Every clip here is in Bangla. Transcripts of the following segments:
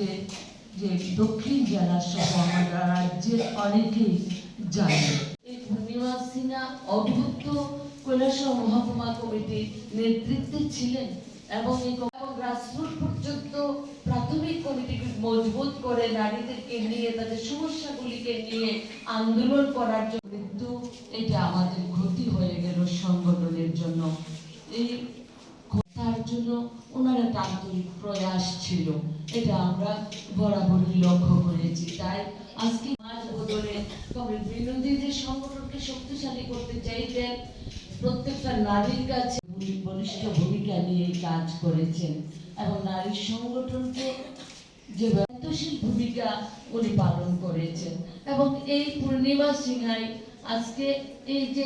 রাজ্যে যে দক্ষিণ জেলা সহ আমরা রাজ্যের অনেকেই জানে। এই পূর্ণিমা সিনহা অভুক্ত কৈলাসহর মহকুমা কমিটির নেতৃত্বে ছিলেন এবং এই গ্রাসরুট পর্যন্ত প্রাথমিক কমিটিকে মজবুত করে নারীদেরকে নিয়ে, তাদের সমস্যাগুলিকে নিয়ে আন্দোলন করার জন্য কিন্তু এটা আমাদের ক্ষতি হয়ে গেল সংগঠনের জন্য। এই তার জন্য ওনার একটা আন্তরিক প্রয়াস ছিল এটা আমরা বরাবরই তাই আজকে মাঝ বদলে যে সংগঠনকে শক্তিশালী করতে প্রত্যেকটা নারীর কাছে বলিষ্ঠ ভূমিকা নিয়ে কাজ করেছেন। এবং নারী সংগঠনকে যে দায়িত্বশীল ভূমিকা উনি পালন করেছেন। এবং এই পূর্ণিমা সিংহাই আজকে এই যে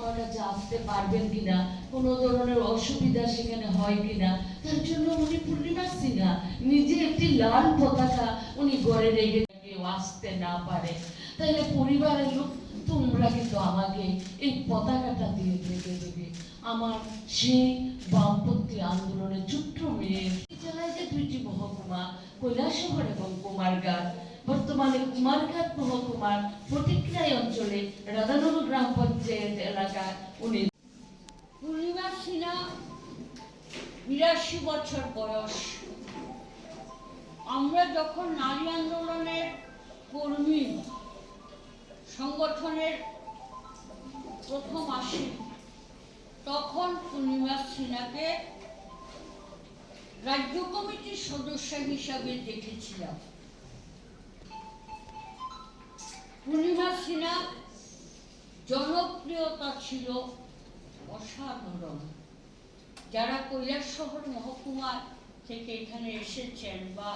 আমার কাছে আসতে পারবেন কিনা, কোনো ধরনের অসুবিধা সেখানে হয় কিনা। তার জন্য উনি পূর্ণিমা সিনহা, নিজে একটি লাল পতাকা উনি গড়ে রেখে কেউ আসতে না পারে। তাহলে পরিবারের লোক, তোমরা কিন্তু আমাকে এই পতাকাটা দিয়ে রেখে দেবে। আমার সেই বামপন্থী আন্দোলনের ছোট্ট মেয়ে জেলায় যে দুইটি মহকুমা, কৈলাসহর এবং কুমারঘাট বর্তমানে কুমারঘাট মহকুমার প্রতিক্রিয়ায় অঞ্চলে রাধানগর গ্রাম পঞ্চায়েত এলাকায় উনি পূর্ণিমা সিনহা, বিরাশি বছর বয়স। আমরা যখন নারী আন্দোলনের কর্মী, সংগঠনের প্রথম আসি, তখন পূর্ণিমা সিনহাকে রাজ্য কমিটির সদস্য হিসাবে দেখেছিলাম। পূর্ণিমা সিনহা জনপ্রিয়তা ছিল অসাধারণ। যারা কৈলাসহর মহকুমা থেকে এখানে এসেছেন বা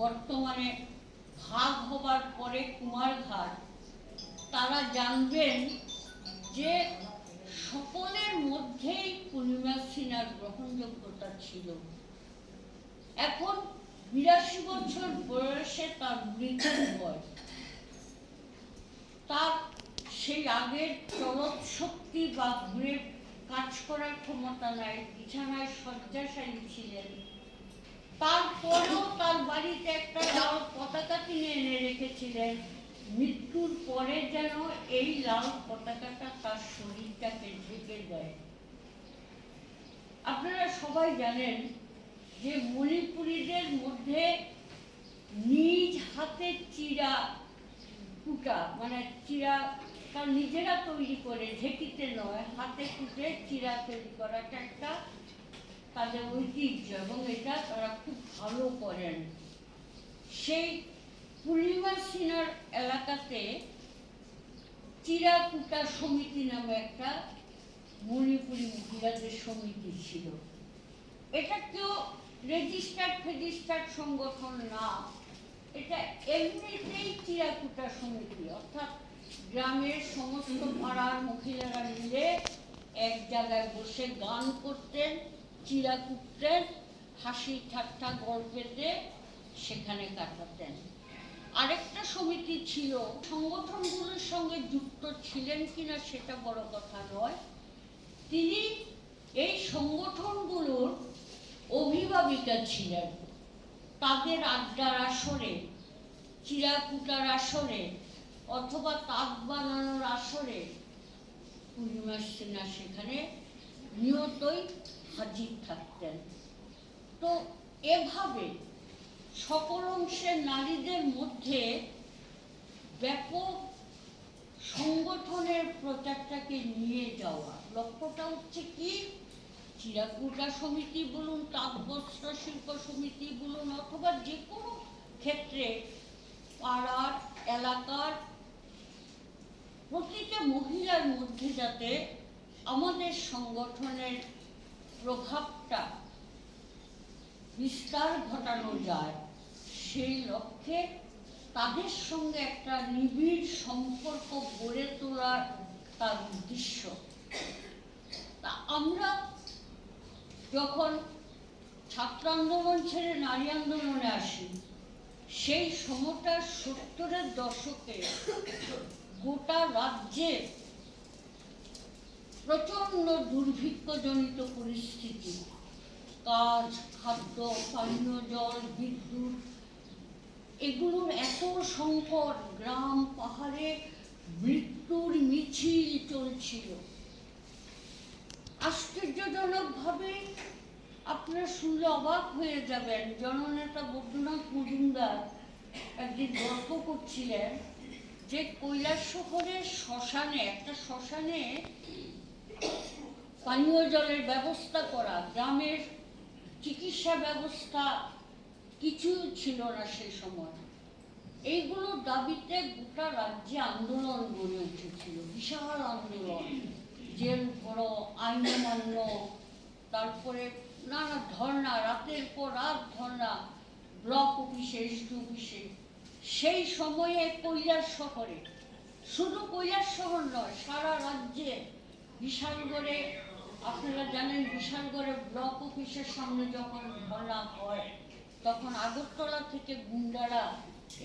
বর্তমানে ভাগ হবার পরে কুমারঘাট তারা জানবেন যে সকলের মধ্যেই পূর্ণিমা সিনহার গ্রহণযোগ্যতা ছিল। এখন বিরাশি বছর বয়সে তার মৃত্যু হয় তার সেই আগের চলৎ শক্তি বা ঘুরে কাজ করার ক্ষমতা নাই, বিছানায় শয্যাশায়ী ছিলেন। তারপরেও তার বাড়িতে একটা লাল পতাকা তিনি এনে রেখেছিলেন। মৃত্যুর পরে যেন এই লাল পতাকাটা তার শরীরটাকে ঢেকে দেয়। আপনারা সবাই জানেন যে মণিপুরীদের মধ্যে নিজ হাতে চিরা কুটা মানে চিরা তার নিজেরা তৈরি করে, ঢেকিতে নয়, হাতে কুটে চিরা তৈরি করাটা একটা তাদের ঐতিহ্য এবং এটা তারা খুব ভালো করেন। সেই পূর্ণিমা সিনার এলাকাতে চিরাকুটা সমিতি নামে একটা মণিপুরি মহিলাদের সমিতি ছিল। এটা কেউ রেজিস্টার্ড ফেজিস্টার্ড সংগঠন না। এমনিতেই চিরাকুটা সমিতি অর্থাৎ গ্রামের সমস্ত পাড়ার মহিলারা মিলে এক জায়গায় বসে গান করতেন চিরা কুটতেন হাসি ঠাট্টা গল্পেতে সেখানে কাটাতেন। আরেকটা সমিতি ছিল সংগঠনগুলোর সঙ্গে যুক্ত ছিলেন কিনা সেটা বড় কথা নয়। তিনি এই সংগঠনগুলোর অভিভাবিকা ছিলেন। তাদের আড্ডার আসরে চিরাকুটার আসরে অথবা তাক বানানোর আসরে পূর্ণিমা সিনহা সেখানে, নিয়তই হাজির থাকতেন। তো এভাবে সকল অংশের নারীদের মধ্যে ব্যাপক সংগঠনের প্রচারটাকে নিয়ে যাওয়া। লক্ষ্যটা হচ্ছে কি? চিরাকুটা সমিতি বলুন তাঁত বস্ত্র শিল্প সমিতি বলুন, অথবা যে কোনো ক্ষেত্রে পাড়ার, এলাকার প্রতিটা মহিলার মধ্যে যাতে আমাদের সংগঠনের প্রভাবটা বিস্তার ঘটানো যায়, সেই লক্ষ্যে তাদের সঙ্গে একটা নিবিড় সম্পর্ক গড়ে তোলার তার উদ্দেশ্য। তা আমরা যখন ছাত্র আন্দোলন ছেড়ে নারী আন্দোলনে আসি সেই সময়টা সত্তরের দশকে গোটা রাজ্যে প্রচণ্ড দুর্ভিক্ষজনিত পরিস্থিতি। কাজ, খাদ্য, পানীয় জল, বিদ্যুৎ, এগুলোর এত সংকট, গ্রাম, পাহাড়ে মৃত্যুর মিছিল চলছিল। আশ্চর্যজনকভাবে আপনারা শুনলে অবাক হয়ে যাবেন। জননেতা বৈদ্যনাথ মজুমদার একদিন গল্প করছিলেন যে কৈলাস শহরের শ্মশানে, একটা শ্মশানে পানীয় জলের ব্যবস্থা করা, গ্রামের চিকিৎসা ব্যবস্থা কিছু ছিল না সেই সময়। এইগুলোর দাবিতে গোটা রাজ্যে আন্দোলন গড়ে উঠেছিল, বিশাল আন্দোলন। জেল করো আইন মান্য তারপরে নানা ধর্ণা, রাতের পর রাত ধর্ণা, ব্লক অফিসে এসডি অফিসে। সেই সময়ে কৈলাস শহরে, শুধু কৈলাস শহর নয়, সারা রাজ্যে বিশালগড়ে, আপনারা জানেন বিশালগড়ে ব্লক অফিসের সামনে যখন ধর্ণা হয়, তখন আগরতলা থেকে গুন্ডারা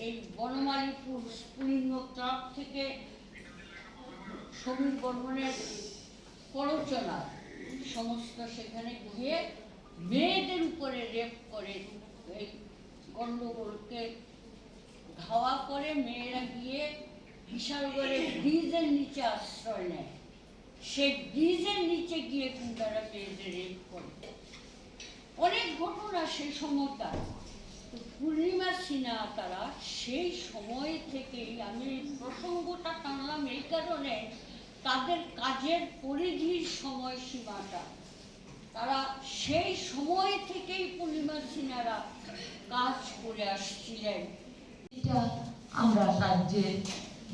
এই বনমালীপুর স্ফুলিঙ্গ ক্লাব থেকে সমীর বর্মনের প্ররোচনা, সমস্ত সেখানে গিয়ে মেয়েদের উপরে রেপ করে, এই গণ্ডগোলকে ধাওয়া করে মেয়েরা গিয়ে বিশালগড়ে ব্রিজের নিচে আশ্রয় নেয়। সেই ব্রিজের নিচে গিয়ে গুন্ডারা মেয়েদের রেপ করে। অনেক ঘটনা সেই সময়কার পূর্ণিমা সিনহা তারা সেই সময় থেকেই আমি প্রসঙ্গটা টানলাম এই কারণে তাদের কাজের পরিধির সময়সীমাটা। তারা সেই সময় থেকেই পূর্ণিমা সিনহারা কাজ করে আসছিলেন। এটা আমরা রাজ্যের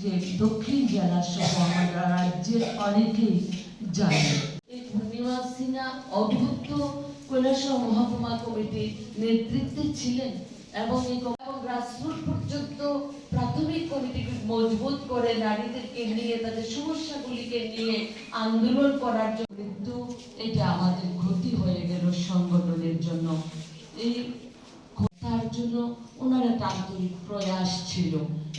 যে দক্ষিণ জেলা সহ আমরা রাজ্যের অনেকেই জানি। এই পূর্ণিমা সিনহা কৈলাসহর মহকুমা কমিটির নেতৃত্বে ছিলেন এবং এই এবং গ্রাসরুট পর্যন্ত প্রাথমিক কমিটিকে মজবুত করে নারীদেরকে নিয়ে, তাদের সমস্যাগুলিকে নিয়ে আন্দোলন করার জন্য কিন্তু এটা আমাদের সংগঠনের জন্য। এই তার জন্য ওনার একটা আন্তরিক প্রয়াস ছিল।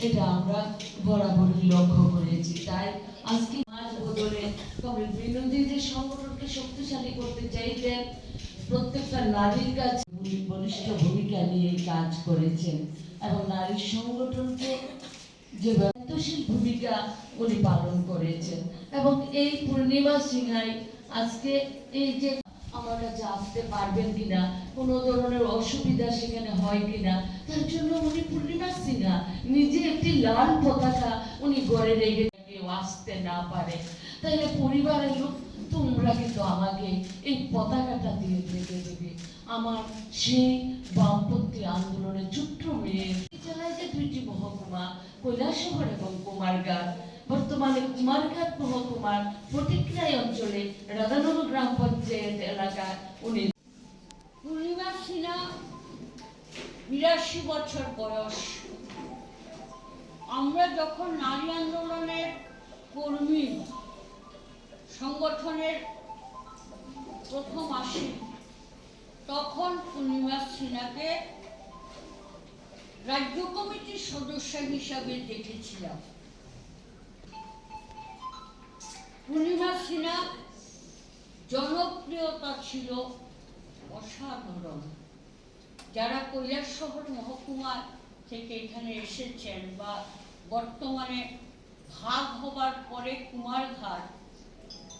এটা আমরা বরাবরই লক্ষ্য করেছি। তাই আজকে মাঝ বদলে বিনোদী যে সংগঠনকে শক্তিশালী করতে চাইতেন প্রত্যেকটা নারীর কাছে বলিষ্ঠ ভূমিকা নিয়ে কাজ করেছেন। এবং নারী সংগঠনকে যে ভূমিকা উনি পালন করেছেন। এবং এই পূর্ণিমা সিংহাই আজকে এই যে কাছে আসতে পারবেন কিনা, কোনো ধরনের অসুবিধা সেখানে হয় কিনা। তার জন্য উনি পূর্ণিমা সিনহা, নিজে একটি লাল পতাকা উনি গড়ে রেখে কেউ আসতে না পারে। তাইলে পরিবারের লোক, তোমরা কিন্তু আমাকে এই পতাকাটা দিয়ে রেখে দেবে। আমার সেই বামপন্থী আন্দোলনের ছোট্ট মেয়ে জেলায় যে দুইটি মহকুমা, কৈলাসহর এবং কুমারঘাট বর্তমানে কুমারঘাট মহকুমার প্রতিক্রিয়া অঞ্চলে রাধানগর গ্রাম পঞ্চায়েত এলাকায় উনি পূর্ণিমা সিনহা বিরাশি বছর বয়স। আমরা যখন নারী আন্দোলনের কর্মী, সংগঠনের প্রথম আসি, তখন পূর্ণিমা সিনহাকে রাজ্য কমিটির সদস্য হিসাবে দেখেছিলাম। সিনহা জনপ্রিয়তা ছিল অসাধারণ। যারা কৈলাস শহর মহকুমা থেকে এখানে এসেছেন বা বর্তমানে ভাগ হবার পরে কুমারঘাট,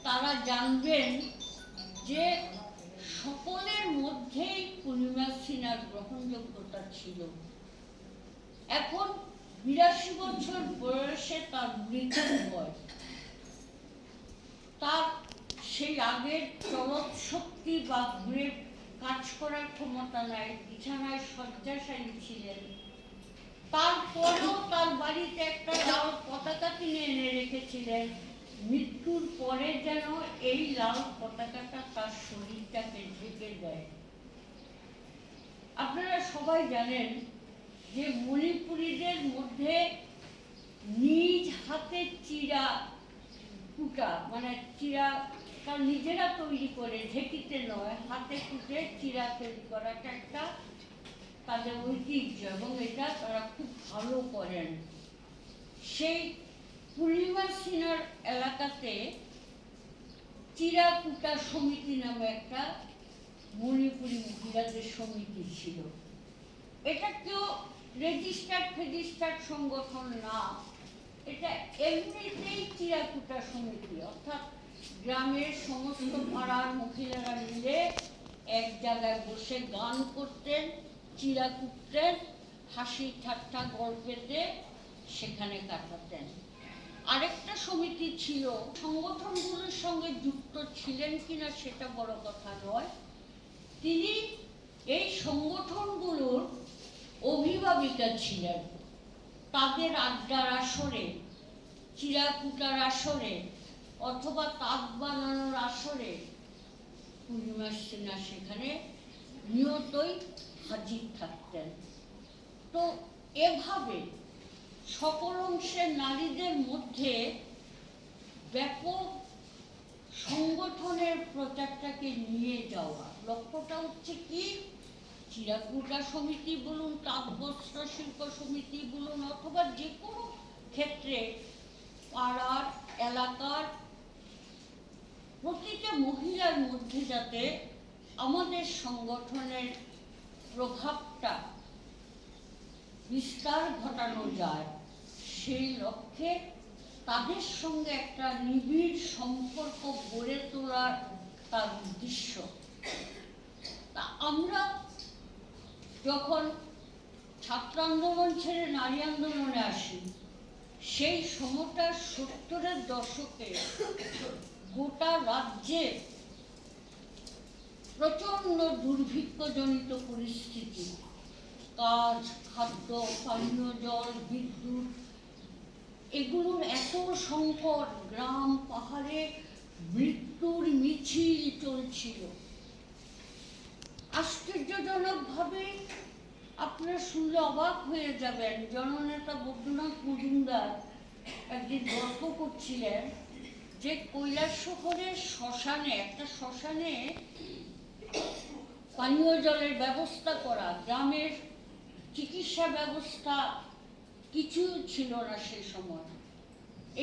তারা জানবেন যে সকলের মধ্যেই পূর্ণিমা সিনহার গ্রহণযোগ্যতা ছিল। এখন বিরাশি বছর বয়সে তার মৃত্যু হয়। তার সেই আগের চলৎ শক্তি বা ঘুরে কাজ করার ক্ষমতা নাই, বিছানায় শয্যাশায়ী ছিলেন। তারপরেও তার বাড়িতে একটা লাল পতাকা কিনে এনে রেখেছিলেন। মৃত্যুর পরে যেন এই লাল পতাকাটা তার শরীরটাকে ঢেকে দেয়। আপনারা সবাই জানেন যে মণিপুরীদের মধ্যে নিজ হাতে চিরা কুটা মানে চিরা তার নিজেরা তৈরি করে, ঢেকিতে নয়, হাতে কুটে চিরা তৈরি করাটা একটা তাদের ঐতিহ্য এবং এটা তারা খুব ভালো করেন। সেই পূর্ণিমা সিনার এলাকাতে চিরাকুটা সমিতি নামে একটা মণিপুরি মহিলাদের সমিতি ছিল। এটা কেউ রেজিস্টার্ড ফেজিস্টার্ড সংগঠন না। এটা এমনিতেই চিরাকুটা সমিতি, অর্থাৎ গ্রামের সমস্ত পাড়ার মহিলারা মিলে এক জায়গায় বসে গান করতেন চিরা কুটতেন হাসি ঠাট্টা গল্পেতে সেখানে কাটাতেন। আরেকটা সমিতি ছিল, সংগঠনগুলোর সঙ্গে যুক্ত ছিলেন কিনা সেটা বড় কথা নয়। তিনি এই সংগঠনগুলোর অভিভাবিকা ছিলেন। তাদের আড্ডার আসরে, চিরাকুটার আসরে, অথবা তাঁত বানানোর আসরে পূর্ণিমা সিনহা সেখানে, নিয়তই হাজির থাকতেন। তো এভাবে সকল অংশের নারীদের মধ্যে ব্যাপক সংগঠনের প্রচারটাকে নিয়ে যাওয়া। লক্ষ্যটা হচ্ছে কি? চিরাকুটা সমিতি বলুন তাঁত বস্ত্র শিল্প সমিতি বলুন অথবা যে কোনো ক্ষেত্রে পাড়ার, এলাকার প্রতিটা মহিলার মধ্যে যাতে আমাদের সংগঠনের প্রভাবটা বিস্তার ঘটানো যায়, সেই লক্ষ্যে তাদের সঙ্গে একটা নিবিড় সম্পর্ক গড়ে তোলার তার উদ্দেশ্য। তা আমরা যখন ছাত্র আন্দোলন ছেড়ে নারী আন্দোলনে আসি। সেই সময়টা সত্তরের দশকে গোটা রাজ্যে প্রচণ্ড দুর্ভিক্ষজনিত পরিস্থিতি। কাজ, খাদ্য, পানীয় জল, বিদ্যুৎ এগুলোর এত সংকট, গ্রাম, পাহাড়ে মৃত্যুর মিছিল চলছিল। আশ্চর্যজনকভাবে আপনারা শুনলে অবাক হয়ে যাবেন জননেতা বৈদ্যনাথ মজুমদার একদিন গল্প করছিলেন যে কৈলাস শহরের শ্মশানে, একটা শ্মশানে পানীয় জলের ব্যবস্থা করা, গ্রামের চিকিৎসা ব্যবস্থা কিছু ছিল না সেই সময়।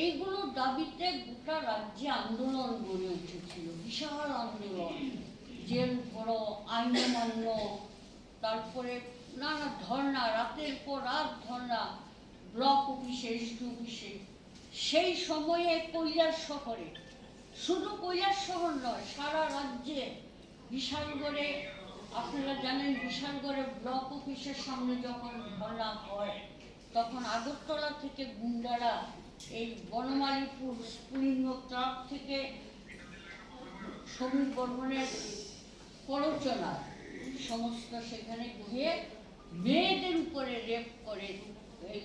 এইগুলো দাবিতে গোটা রাজ্যে আন্দোলন গড়ে উঠেছিল, বিশাল আন্দোলন। জেল ভরো আইন মান্য তারপরে নানা ধর্ণা, রাতের পর রাত ধর্ণা, ব্লক অফিসে এসডি অফিসে। সেই সময়ে কৈলাস শহরে। শুধু কৈলাস শহর নয়, সারা রাজ্যে বিশালগড়ে, আপনারা জানেন বিশালগড়ে ব্লক অফিসের সামনে যখন ধর্ণা হয়, তখন আগরতলা থেকে গুন্ডারা এই বনমালীপুর স্ফুলিঙ্গ ক্লাব থেকে সমীর বর্মনের প্ররোচনা সমস্ত সেখানে গিয়ে মেয়েদের উপরে রেপ করে এই